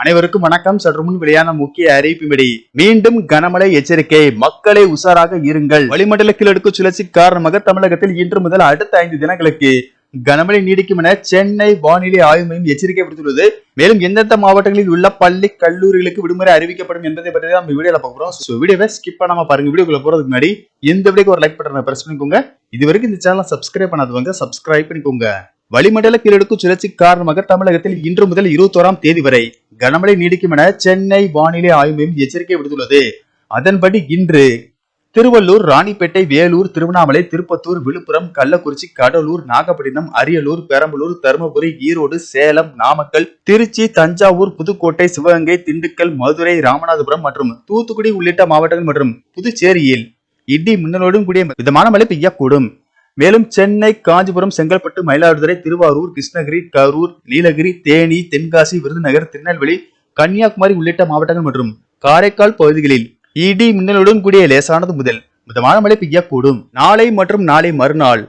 அனைவருக்கும் வணக்கம். சற்று முன் வெளியான முக்கிய அறிவிப்பின்படி மீண்டும் கனமழை எச்சரிக்கை. மக்களை உஷாராக இருங்கள். வளிமண்டல கீழடுக்கு சுழற்சி காரணமாக தமிழகத்தில் இன்று முதல் அடுத்த ஐந்து தினங்களுக்கு கனமழை நீடிக்கும் என சென்னை வானிலை ஆய்வு மையம் எச்சரிக்கை விடுத்துள்ளது. மேலும் எந்தெந்த மாவட்டங்களில் உள்ள பள்ளி கல்லூரிகளுக்கு விடுமுறை அறிவிக்கப்படும் என்பதை பற்றி நம்ம வீடியோல பாக்குறோம் ஸோ வீடியோவை ஸ்கிப் பண்ணாம பாருங்க. வீடியோக்குள்ள போறதுக்கு முன்னாடி இந்த வீடியோக்கு ஒரு லைக் பட்டனை பிரஸ் பண்ணிக்கோங்க. இது வரைக்கும் இந்த சேனலை சப்ஸ்கிரைப் பண்ணாதவங்க சப்ஸ்கிரைப் பண்ணிக்கோங்க. வளிமண்டல கீழடுக்கு சுழற்சி காரணமாக தமிழகத்தில் இன்று முதல் இருபத்தோராம் தேதி வரை கனமழை நீடிக்கும் என சென்னை வானிலை ஆய்வு மையம் எச்சரிக்கை விடுத்துள்ளது. அதன்படி இன்று திருவள்ளூர் ராணிப்பேட்டை வேலூர் திருவண்ணாமலை திருப்பத்தூர் விழுப்புரம் கள்ளக்குறிச்சி கடலூர் நாகப்பட்டினம் அரியலூர் பெரம்பலூர் தருமபுரி ஈரோடு சேலம் நாமக்கல் திருச்சி தஞ்சாவூர் புதுக்கோட்டை சிவகங்கை திண்டுக்கல் மதுரை ராமநாதபுரம் மற்றும் தூத்துக்குடி உள்ளிட்ட மாவட்டங்கள் மற்றும் புதுச்சேரியில் இடி மின்னலோடும் கூடிய மிதமான மழை பெய்யக்கூடும். மேலும் சென்னை காஞ்சிபுரம் செங்கல்பட்டு மயிலாடுதுறை திருவாரூர் கிருஷ்ணகிரி கரூர் நீலகிரி தேனி தென்காசி விருதுநகர் திருநெல்வேலி கன்னியாகுமரி உள்ளிட்ட மாவட்டங்கள் மற்றும் காரைக்கால் பகுதிகளில் இடி மின்னலுடன் கூடிய லேசானது முதல் மிதமான மழை பெய்யக்கூடும். நாளை மற்றும் நாளை மறுநாள்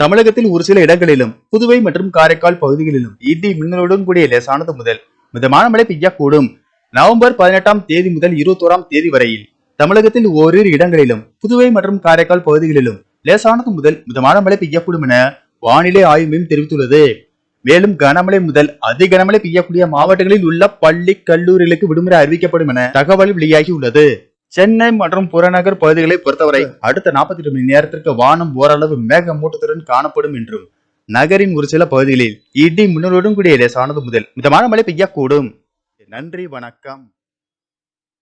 தமிழகத்தில் ஒரு சில இடங்களிலும் புதுவை மற்றும் காரைக்கால் பகுதிகளிலும் இடி மின்னலுடன் கூடிய லேசானது முதல் மிதமான மழை பெய்யக்கூடும். நவம்பர் பதினெட்டாம் தேதி முதல் இருபத்தோராம் தேதி வரையில் தமிழகத்தில் ஓரிரு இடங்களிலும் புதுவை மற்றும் காரைக்கால் பகுதிகளிலும் லேசானது முதல் மிதமான மழை பெய்யக்கூடும் என வானிலை ஆய்வு மையம் தெரிவித்துள்ளது. மேலும் கனமழை முதல் அதி கனமழை பெய்யக்கூடிய மாவட்டங்களில் உள்ள பள்ளி கல்லூரிகளுக்கு விடுமுறை அறிவிக்கப்படும் என தகவல் வெளியாகி உள்ளது சென்னை மற்றும் புறநகர் பகுதிகளை பொறுத்தவரை அடுத்த நாற்பத்தி எட்டு மணி நேரத்திற்கு வானம் ஓரளவு மேகமூட்டத்துடன் காணப்படும் என்றும் நகரின் ஒரு சில பகுதிகளில் இடி மின்னலுடன் கூடிய லேசானது முதல் மிதமான மழை பெய்யக்கூடும். நன்றி வணக்கம்.